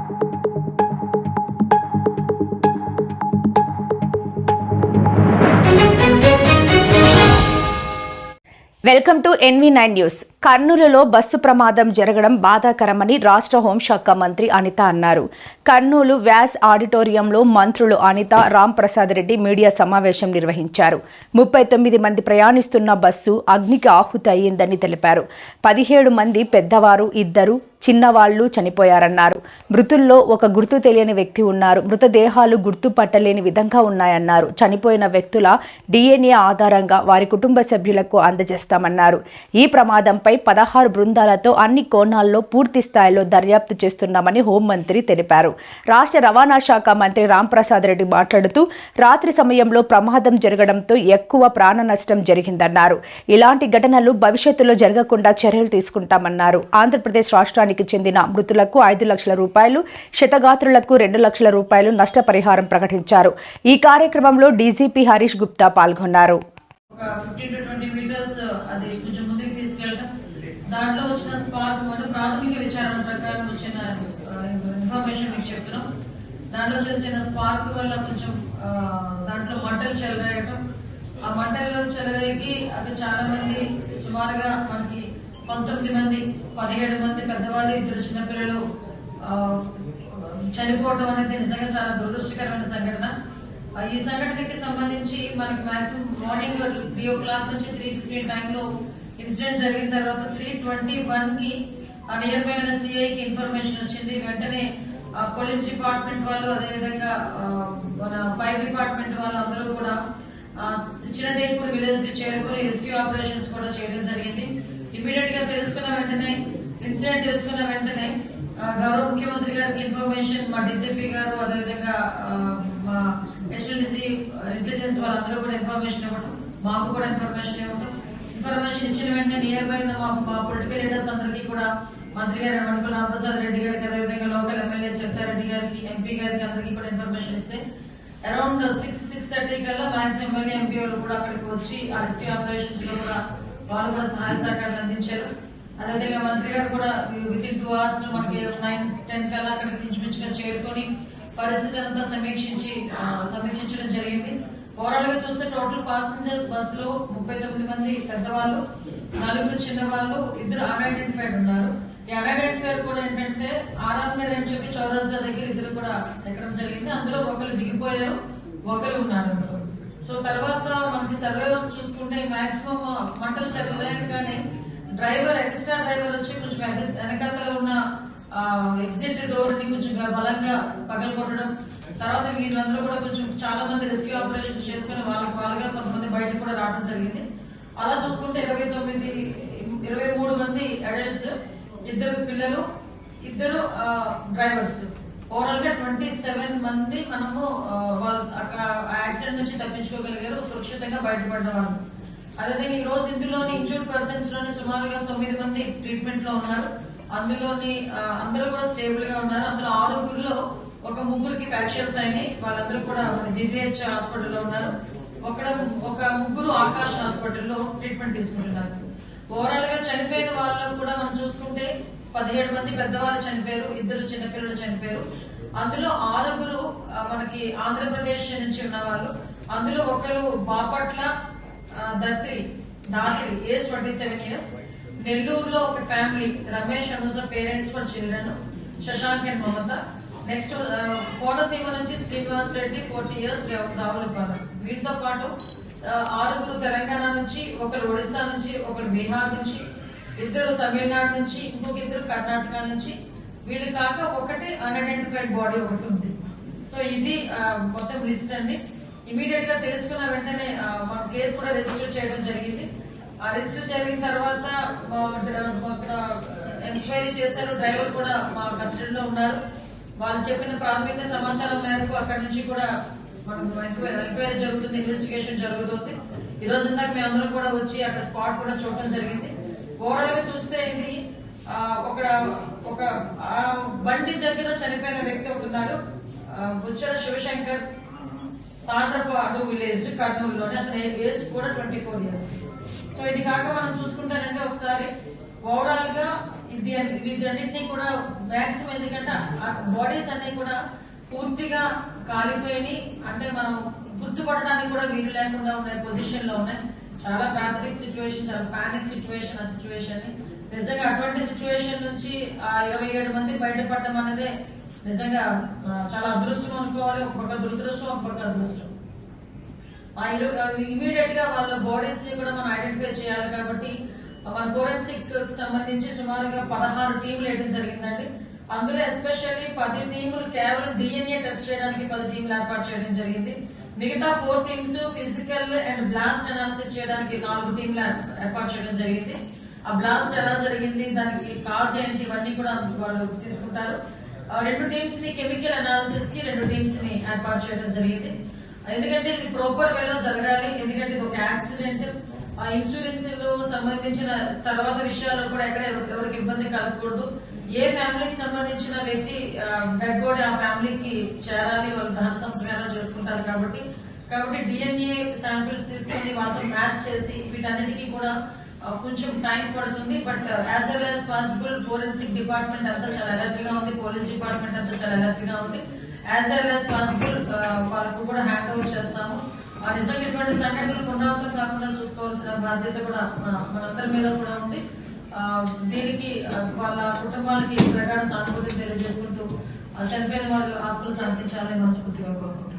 Welcome to NV nine news. కర్నూలులో bus ప్రమాదం జరగడం బాధాకరమని రాష్ట్ర హోంశాఖ మంత్రి అనిత అన్నారు. కర్నూలు వ్యాస్ ఆడిటోరియంలో మంత్రులు అనిత రామ్ ప్రసాద్ రెడ్డి మీడియా సమావేశం నిర్వహించారు. ముప్పై తొమ్మిది మంది ప్రయాణిస్తున్న బస్సు అగ్నికి ఆహుతి అయ్యిందని తెలిపారు. పదిహేడు మంది పెద్దవారు ఇద్దరు చిన్నవాళ్ళు చనిపోయారన్నారు. మృతుల్లో ఒక గుర్తు తెలియని వ్యక్తి ఉన్నారు. మృతదేహాలు గుర్తు పట్టలేని విధంగా ఉన్నాయన్నారు. చనిపోయిన వ్యక్తుల డిఎన్ఏ ఆధారంగా వారి కుటుంబ సభ్యులకు అందజేస్తామన్నారు. ఈ ప్రమాదంపై పదహారు బృందాలతో అన్ని కోణాల్లో పూర్తి స్థాయిలో దర్యాప్తు చేస్తున్నామని హోంమంత్రి తెలిపారు. రాష్ట్ర రవాణా శాఖ మంత్రి రాంప్రసాద్ రెడ్డి మాట్లాడుతూ రాత్రి సమయంలో ప్రమాదం జరగడంతో ఎక్కువ ప్రాణ నష్టం జరిగిందన్నారు. ఇలాంటి ఘటనలు భవిష్యత్తులో జరగకుండా చర్యలు తీసుకుంటామన్నారు. ఆంధ్రప్రదేశ్ రాష్ట్రానికి చెందిన మృతులకు ఐదు లక్షల రూపాయలు క్షతగాత్రులకు రెండు లక్షల రూపాయలు నష్టపరిహారం ప్రకటించారు. ఈ కార్యక్రమంలో డీజీపీ హరీష్ గుప్తా పాల్గొన్నారు. Uh, దాంట్లో వచ్చిన స్పార్క్ ప్రాథమిక విచారణ ప్రకారం వచ్చిన ఇన్ఫర్మేషన్ మీకు చెప్తున్నాం. దాంట్లో చిన్న చిన్న స్పార్క్ వల్ల కొంచెం దాంట్లో మంటలు చెలరేయటం ఆ మంటలు చెలరేగి అది చాలా మంది సుమారుగా మనకి పంతొమ్మిది మంది పదిహేడు మంది పెద్దవాళ్ళు ఇద్దరు చిన్నపిల్లలు చనిపోవడం అనేది నిజంగా చాలా దురదృష్టకరమైన సంఘటన. ఈ సంఘటనకి సంబంధించి మనకి maximum morning three o'clock నుంచి త్రీ ఫిఫ్టీన్ టైంలో ఇన్సిడెంట్ జరిగిన తర్వాత త్రీ ట్వంటీ వన్కి ఆ నియర్ బై ఉన్న సిఐకి ఇన్ఫర్మేషన్ వచ్చింది. వెంటనే పోలీస్ డిపార్ట్మెంట్ వాళ్ళు అదేవిధంగా మన ఫైర్ డిపార్ట్మెంట్ వాళ్ళు అందరూ కూడా ఆ, చిన్నటేపూర్ విలేజ్కి చేరుకుని రెస్క్యూ ఆపరేషన్స్ కూడా చేయడం జరిగింది. ఇమీడియట్గా తెలుసుకున్న వెంటనే ఇన్సిడెంట్ తెలుసుకున్న వెంటనే గౌరవ ముఖ్యమంత్రి గారికి ఇన్ఫర్మేషన్ మా డీసీపీ గారు అదేవిధంగా మా ఎస్ఎల్డిసి ఇంటెలిజెన్స్ వాళ్ళందరూ కూడా ఇన్ఫర్మేషన్ ఇవ్వడం మాకు కూడా ఇన్ఫర్మేషన్ ఇవ్వడం ఇన్ఫర్మేషన్ ఇచ్చిన వెంటనే నియర్ బై మా పొలిటికల్ లీడర్స్ అందరికీ కూడా మంత్రి గారు మణిపూర్ రామప్రసాద్ రెడ్డి గారికి అదేవిధంగా లోకల్ ఎమ్మెల్యే చెప్తారెడ్డి గారికి ఎంపీ గారికి అందరికీ కూడా ఇన్ఫర్మేషన్ ఇస్తే అరౌండ్ సిక్స్ సిక్స్ థర్టీ కల్లా మ్యాక్స్ ఎమ్మెల్యే ఎంపీ వాళ్ళు కూడా అక్కడికి వచ్చి ఆ రెస్క్యూ ఆపరేషన్స్లో కూడా వాళ్ళు కూడా సహాయ సహకారాలు అందించారు. అదేవిధంగా మంత్రి గారు కూడా విత్ ఇన్ టూ అవర్స్లో మనకి నైన్ టెన్ కల్లా అక్కడికి ఇంచుమించుగా చేరుకొని పరిస్థితి అంతా సమీక్షించి సమీక్షించడం జరిగింది. ఓవరాల్గా చూస్తే టోటల్ పాసెంజర్స్ బస్సులో ముప్పై తొమ్మిది మంది పెద్దవాళ్ళు నలుగురు చిన్నవాళ్ళు ఇద్దరు అన్ఐడెంటిఫైడ్ ఉన్నారు. ఈ అన్ఐడెంటిఫైడ్ కూడా ఏంటంటే ఆర్ఆర్ నగర్ అని చెప్పి చౌరస్తా దగ్గర ఇద్దరు కూడా ఎక్కడం జరిగింది. అందులో ఒకరు దిగిపోయారు ఒకరు ఉన్నారు. సో తర్వాత మనకి సర్వైవర్స్ చూసుకుంటే మాక్సిమం మంటలు కానీ డ్రైవర్ ఎక్స్ట్రా డ్రైవర్ వచ్చి కొంచెం వెనక- వెనకాతల ఉన్న ఎగ్జిట్ డోర్ని కొంచెం బలంగా పగల కొట్టడం. తర్వాత వీళ్ళందరూ కూడా కొంచెం చాలా మంది రెస్క్యూ ఆపరేషన్ చేసుకుని వాళ్ళకి వాళ్ళగా కొంతమంది బయటకు కూడా రావడం జరిగింది. అలా చూసుకుంటే ఇరవై తొమ్మిది ఇరవై మూడు మంది అడల్ట్స్ ఇద్దరు పిల్లలు ఇద్దరు డ్రైవర్స్ ఓవరాల్గా ట్వంటీ సెవెన్ మంది మనము ఆ, వాళ్ళు అక్కడ యాక్సిడెంట్ నుంచి తప్పించుకోగలిగారు. సురక్షితంగా బయటపడ్డ వాళ్ళు అదేవిధంగా ఈ రోజు ఇందులోని ఇంజూర్డ్ పర్సన్స్లోని సుమారుగా తొమ్మిది మంది ట్రీట్మెంట్లో ఉన్నారు. అందులోని అందరూ కూడా స్టేబుల్గా ఉన్నారు. అందులో ఆరుగురిలో ఒక ముగ్గురికి ఫ్రాక్చర్స్ అయినాయి. వాళ్ళందరూ కూడా జీజీహెచ్ హాస్పిటల్లో ఉన్నారు. ఒక ఒక ముగ్గురు ఆకాష్ హాస్పిటల్లో ట్రీట్మెంట్ తీసుకుంటున్నారు. ఓవరాల్గా చనిపోయిన వాళ్ళలో కూడా మనం పదిహేడు మంది పెద్దవాళ్ళు చనిపోయారు ఇద్దరు చిన్నపిల్లలు చనిపోయారు. అందులో ఆరుగురు మనకి ఆంధ్రప్రదేశ్ నుంచి ఉన్న వాళ్ళు అందులో ఒకరు Bapatla Datri Dhatri age twenty seven years నెల్లూరులో ఒక family Ramesh Anuja parents for children Shashank and Mamata. Next Konaseema నుంచి శ్రీనివాస్ రెడ్డి ఫోర్టీ ఇయర్స్ రాహుల్ పాలెం వీటితో పాటు ఆరుగురు తెలంగాణ నుంచి ఒకరు ఒడిస్సా నుంచి ఒకరు బీహార్ నుంచి ఇద్దరు తమిళనాడు నుంచి ఇంకొక ఇద్దరు కర్ణాటక నుంచి. వీళ్ళు కాక ఒకటి అన్ఐడెంటిఫైడ్ బాడీ ఒకటి ఉంది. సో ఇది మొత్తం లిస్ట్ అండి. ఇమీడియట్గా తెలుసుకున్న వెంటనే మనం కేసు కూడా రిజిస్టర్ చేయడం జరిగింది. ఆ రిజిస్టర్ జరిగిన తర్వాత ఎంక్వైరీ చేశారు. డ్రైవర్ కూడా మా కస్టడీలో ఉన్నారు. వాళ్ళు చెప్పిన ప్రాథమిక సమాచారం మేరకు అక్కడి నుంచి కూడా మనకు ఎంక్వైరీ జరుగుతుంది ఇన్వెస్టిగేషన్ జరుగుతుంది. ఈ రోజు ఇందాక మేము అందరం కూడా వచ్చి అక్కడ స్పాట్ కూడా చూడటం జరిగింది. ఓవరాల్గా చూస్తే ఇది ఒక ఒక బండి దగ్గర చనిపోయిన వ్యక్తి ఒకటి బుచ్చల శివశంకర్ తాండ్రపాడు విలేజ్ కర్నూలులోనే. అతని ఏజ్ కూడా ట్వంటీ ఫోర్ ఇయర్స్. సో ఇది కాక మనం చూసుకుంటానంటే ఒకసారి ఓవరాల్గా ఇది వీటన్నిటిని కూడా మ్యాక్సిమం ఎందుకంటే బాడీస్ అన్ని కూడా పూర్తిగా కాలిపోయి అంటే మనం గుర్తుపడడానికి కూడా వీలు లేకుండా ఉన్న పొజిషన్లో ఉన్నాయి. చాలా ప్యాథటిక్ సిచ్యువేషన్ చాలా పానిక్ సిచ్యువేషన్ ఆ సిచ్యువేషన్ నిజంగా అటువంటి సిచ్యువేషన్ నుంచి ఆ ఇరవై ఏడు మంది బయటపడడం అనేది నిజంగా చాలా అదృష్టం అనుకోవాలి. ఒక పక్క దురదృష్టం ఒక పక్క అదృష్టం. ఇమీడియట్గా వాళ్ళ బాడీస్ని కూడా మనం ఐడెంటిఫై చేయాలి కాబట్టి మన ఫోరెన్సిక్ సంబంధించి సుమారుగా పదహారు టీములు వేయడం జరిగిందండి. అందులో ఎస్పెషల్లీ పది టీములు కేవలం డిఎన్ఏ టెస్ట్ చేయడానికి పది టీములు ఏర్పాటు చేయడం జరిగింది. మిగతా four teams physical and blast analysis చేయడానికి నాలుగు టీంలు ఏర్పాటు చేయడం జరిగింది. ఆ బ్లాస్ట్ ఎలా జరిగింది దానికి కాజ్ ఏంటి ఇవన్నీ కూడా వాళ్ళు తీసుకుంటారు. ఆ రెండు టీమ్స్ని కెమికల్ అనాలిసిస్కి రెండు టీమ్స్ని ఏర్పాటు చేయడం జరిగింది. ఎందుకంటే ఇది ప్రాపర్ వేలో జరగాలి ఎందుకంటే ఇది ఒక యాక్సిడెంట్. ఆ ఇన్సూరెన్స్ సంబంధించిన తర్వాత విషయాలు కూడా ఎక్కడ ఎవరికి ఇబ్బంది కలగకూడదు. ఏ ఫ్యామిలీకి సంబంధించిన వ్యక్తి డెడ్ కూడా ఆ ఫ్యామిలీకి చేరాలి వాళ్ళు ధన సంస్కారం చేసుకుంటారు కాబట్టి కాబట్టి డిఎన్ఏ శాంపిల్స్ తీసుకొని వాళ్ళతో మ్యాచ్ చేసి వీటన్నిటికీ కూడా కొంచెం టైం పడుతుంది. But as well as possible forensic department అంతా చాలా అలర్ట్గా ఉంది. పోలీస్ డిపార్ట్మెంట్ అంతా చాలా అలర్ట్గా ఉంది యాజ్ వెల్ యాజ్ పాసిబుల్ వాళ్ళకు కూడా హ్యాండ్ ఓవర్ చేస్తాము నిజంగా ఇటువంటి సంఘటనలు పునరావృతం కాకుండా చూసుకోవాల్సిన బాధ్యత కూడా మనందరి మీద కూడా ఉంది. దీనికి వాళ్ళ కుటుంబాలకి ప్రగాఢ సానుభూతి తెలియజేసుకుంటూ చనిపోయిన వాళ్ళు ఆత్మలు శాంతించాలని మనస్ఫూర్తిగా కోరుకుంటున్నాను